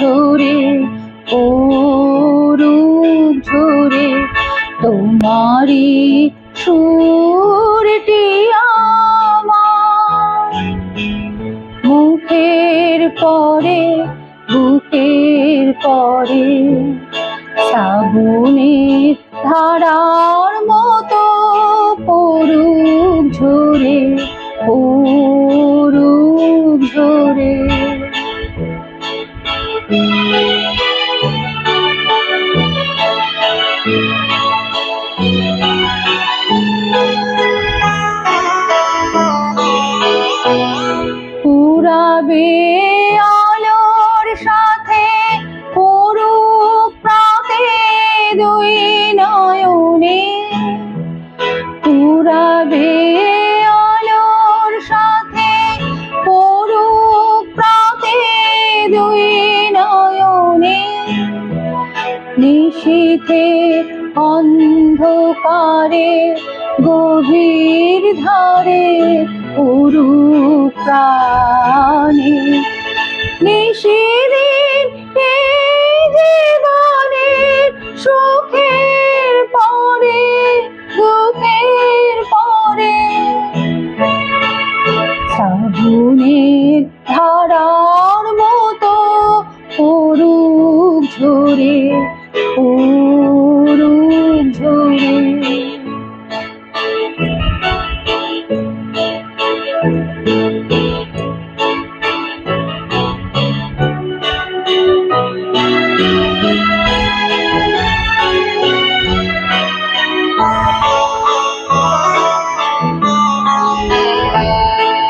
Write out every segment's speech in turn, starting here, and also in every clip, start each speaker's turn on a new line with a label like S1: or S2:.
S1: ধরে, ও রূপ ধরে তোমারি সুরটি মুখের পরে, বুকের পরে, সাবুনের ধারার মতো পড়ুক ঝরে পড়ুক ঝরে। দুই নয়নে, পুরাবে আলোর সাথে পড়ুক প্রাতে দুই নয়নে, নিশীথে অন্ধকারে গভীর ধারে পুরু প্রাণে নিশিদিন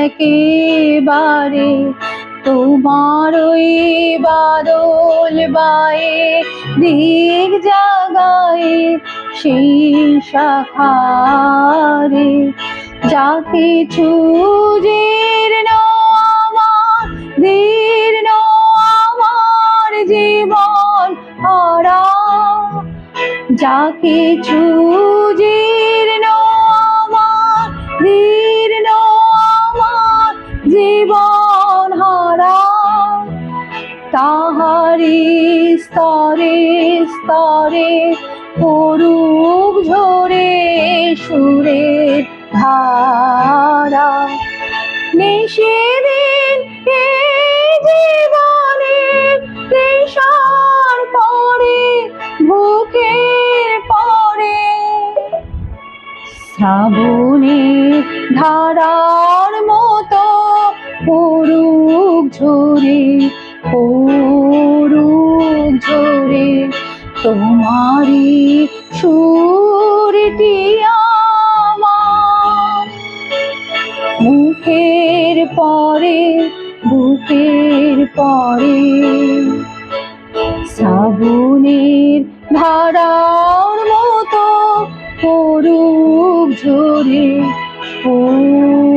S1: একেবারে তোমার ওই বাদল বায়ে দিক জাগায় সেই শাখারে। যা কিছু জীর্ণ আমার, দীর্ণ আমার জীবন হারা। যা কিছু জীর্ণ আমার স্তরে স্তরে পড়ুক ঝরে সুরের ধারা। নিষেদিন এই জীবনের তৃষার পরে বুকের পরে। শ্রাবণের ধারার মতো পড়ুক ঝরে, পড়ুক ঝরে তোমারই সুরটি আমার। মুখের পরে বুকের পরে শ্রাবণের ধারার মতো পড়ুক ঝরে ঝরে